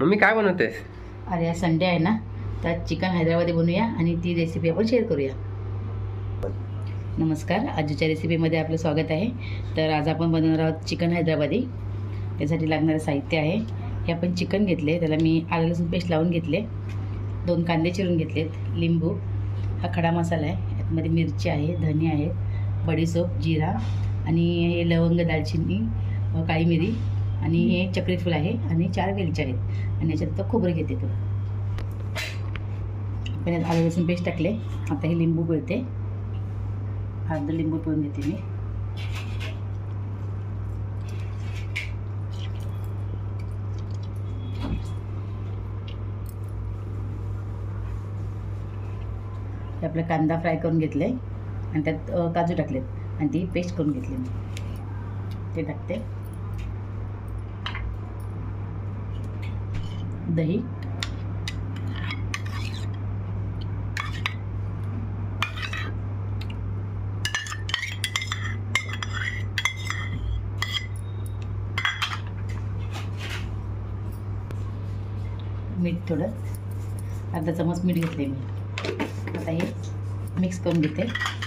Mummy काय बनवतेस? अरे आज संडे आहे ना त्यात चिकन हैदराबादी बनवूया आणि ती रेसिपी आपण शेअर करूया. नमस्कार आजच्या रेसिपीमध्ये आपलं स्वागत आहे. तर आज आपण बनवणार आहोत चिकन हैदराबादी. त्यासाठी लागणारं साहित्य आहे. हे आपण चिकन घेतले त्याला मी आलं लसूण पेस्ट लावून घेतले. दोन कांदे चिरून घेतलेत लिंबू हा खडा मसाला आहे. यामध्ये मिरची आहे धने आहेत बडीसोप जिरा आणि हे लवंग दालचिनी काळी मिरी. आणि हे चक्रीफूल आहे आणि चार वेलच्या आहेत. आणि याच्यात खोबरं घेते तो. पहिल्यात आलं लसूण पेस्ट टाकले. आता हे लिंबू पिळते. अर्ध लिंबू पिळून घेते मी. हे आपला कांदा फ्राय करून घेतले. आणि त्यात काजू टाकलेत. आणि ती पेस्ट करून घेतली मी. ते टाकते. दही. मीठ थोडं. अर्धा चमच मीठ घेतले मी. आता हे मिक्स करून घेते.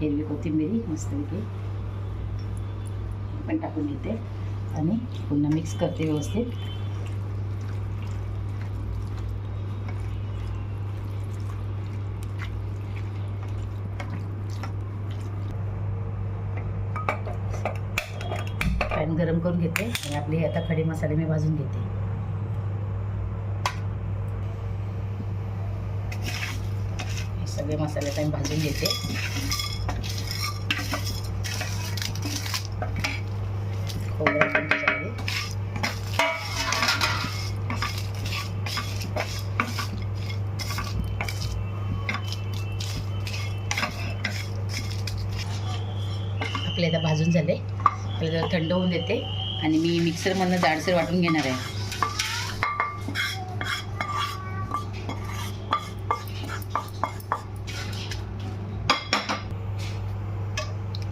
हिरवी कोथिंबिरी मस्तपैकी पण टाकून घेते आणि पुन्हा मिक्स करते व्यवस्थित. पॅन गरम करून घेते आणि आपले आता खडे मसाले मी भाजून घेते. हे सगळे मसाले टाईम भाजून घेते. खोबरं पण त्याच्यामध्ये आपले आता भाजून झाले. आपल्याला जरा थंड होऊन देते. आणि मी मिक्सरमधनं जाडसर वाटून घेणार आहे.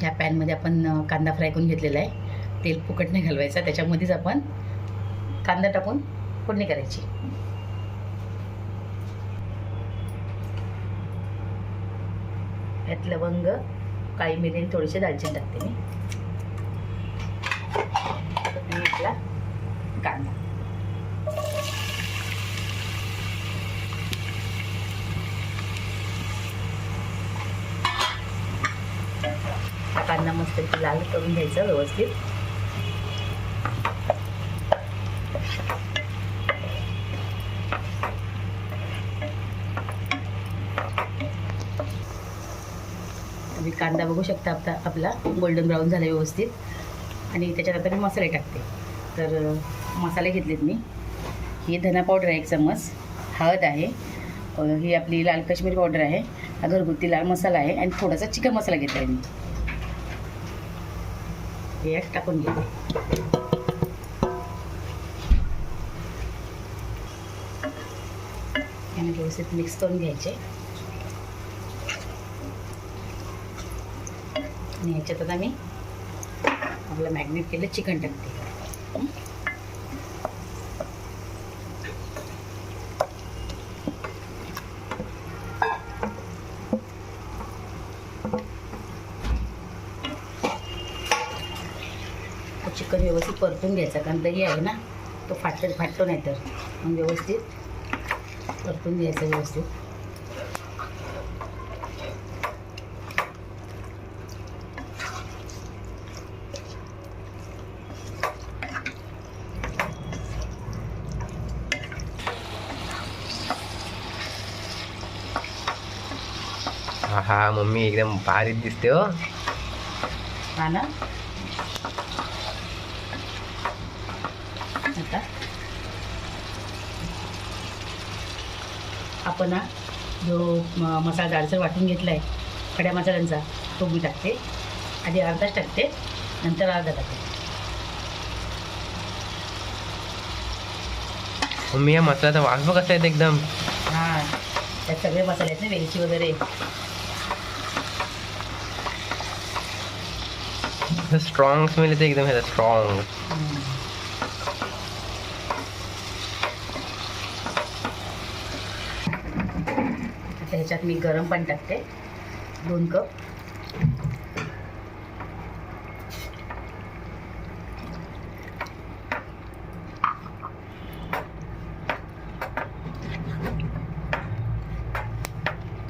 ह्या पॅनमध्ये आपण कांदा फ्राय करून घेतलेला आहे. तेल फुकट नाही घालवायचा त्याच्यामध्येच आपण कांदा टाकून फोडणी करायची. यात लवंग काळी मिरी आणि थोडीशी दालचिनी टाकते मी. आणि आपला कांदा. कांदा मस्त लाल करून घ्यायचा व्यवस्थित. कांदा बघू शकता आपला आपला गोल्डन ब्राऊन झाला व्यवस्थित. आणि त्याच्यात आता मी मसाले टाकते. तर मसाले घेतलेत मी. ही धना पावडर आहे एक चम्मच हळद आहे. ही आपली लाल काश्मीरी पावडर आहे. हा घरगुती लाल मसाला आहे. आणि थोडासा चिकन मसाला घेतला आहे मी यात टाकून घेते. आणि व्यवस्थित मिक्स करून घ्यायचे. आणि ह्याच्यात आता मी आपलं मॅग्नेट केलं चिकन टाकते. चिकन व्यवस्थित परतून घ्यायचा कारण दही आहे ना तो फाटत फाटतो नाही तर मग व्यवस्थित परतून घ्यायचं व्यवस्थित. हा मम्मी एकदम भारी दिसते हो. हा ना? आता? आपण जो मसाला जाडसर वाटून घेतला आहे खड्या मसाल्यांचा तो मी टाकते. आधी अर्धाच टाकते नंतर अर्धा टाकते. मम्मी या मसाल्याचा वास बघ कसा येते एकदम. हां त्यात सगळे मसाले आहेत ना वेलची वगैरे. स्ट्रॉंग स्मेल येते एकदम स्ट्रॉंग आता ह्याच्यात मी गरम पाणी टाकते. दोन कप.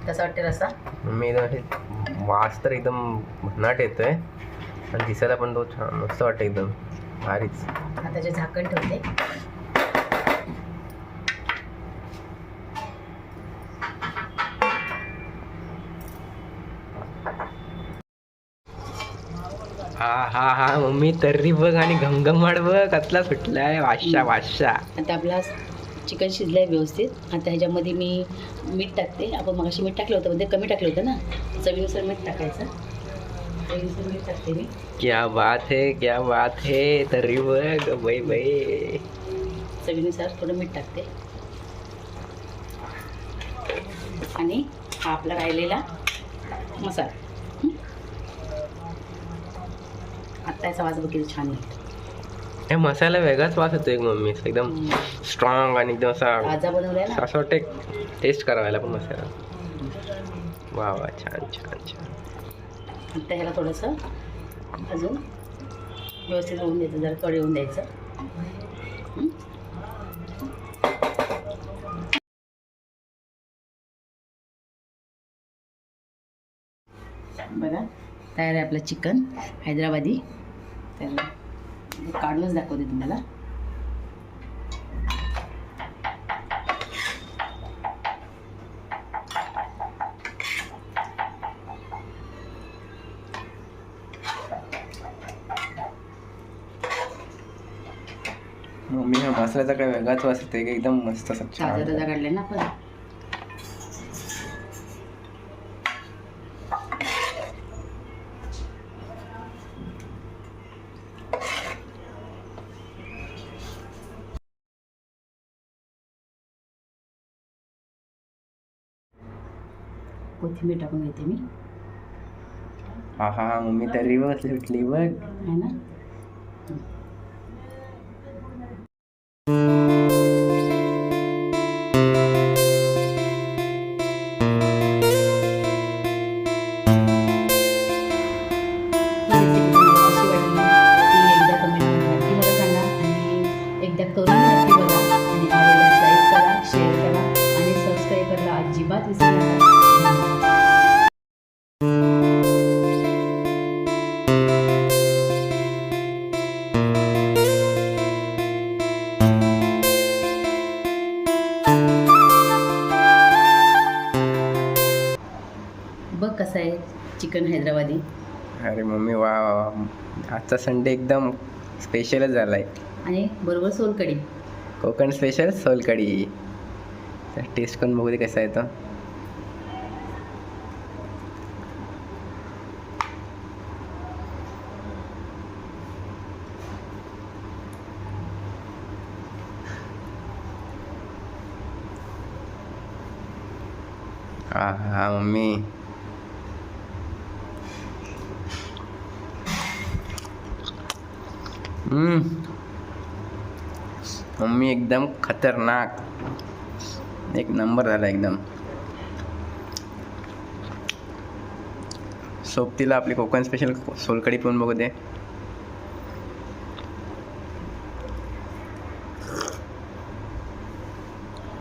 कसं वाटते रस्सा? मी वास तर एकदम भन्नाट येतोय. आणि दिसायला पण तो छान मस्त वाटतं एकदम. भारीच. आता त्याचे झाकण ठेवते. हा हा हा मम्मी तर्री बघ आणि घमघमाट बघ कसला सुटलाय. वाशा वाशा. आता आपला चिकन शिजलं आहे व्यवस्थित. आता ह्याच्यामध्ये मी मीठ टाकते. आपण मगाशी मीठ टाकलं होतं ते कमी टाकलं होतं ना. चवीनुसार मीठ टाकायचं चवीनुसार मीठ टाकते मी क्या बात है क्या बात है तर्री बघ बाई बाई चवीनुसार थोडं मीठ टाकते. आणि हा आपला राहिलेला मसाला? आत्ता याचा वास बघ किती छान येतो हे मसाला वेगळाच वास येतो एक मम्मी एकदम स्ट्रॉंग आणि एकदम असा असं वाटतं टेस्ट करावायला पण मसाला. वा वा छान छान छान. आता ह्याला थोडंसं अजून व्यवस्थित होऊन द्यायचं जरा कडे होऊन द्यायचं. बघा तयार आहे आपलं चिकन हैदराबादी. तर काढूनच दाखवते तुम्हाला. मम्मी हा मसाल्याचा काय वेगळाच वास येतो एक एकदम मस्त असं ताजा छान. ताजा काढले ना आपण. कोथिंबीर टाकून घेते मी. हा हा हा मम्मी बघ कसली सुटली बघ. आहे ना? अरे मम्मी वा वा वा. आजचा संडे एकदम स्पेशलच झालाय. आणि बरोबर सोलकढी. कोकण स्पेशल सोलकढी. तर टेस्ट करून बघू दे कसा आहे तो हा हा मम्मी. मम्मी एकदम खतरनाक. एक नंबर झाला एकदम. सोबतीला आपली कोकण स्पेशल सोलकडी पिऊन बघू दे.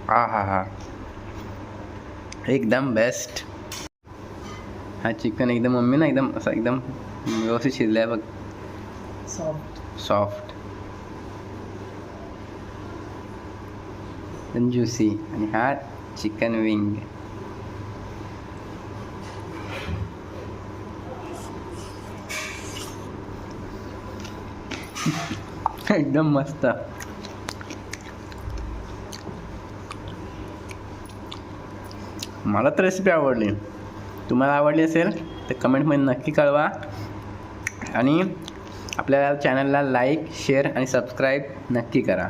हा हा हा. एकदम बेस्ट हा चिकन एकदम मम्मी ना एकदम असं एकदम व्यवस्थित शिजलाय बघ. सॉफ्ट सॉफ्ट ज्युसी आणि हा चिकन विंग एकदम मस्त. मला तर रेसिपी आवडली. तुम्हाला आवडली असेल तर कमेंटमध्ये नक्की कळवा. आणि आपल्या चॅनलला लाईक शेअर आणि सबस्क्राईब नक्की करा.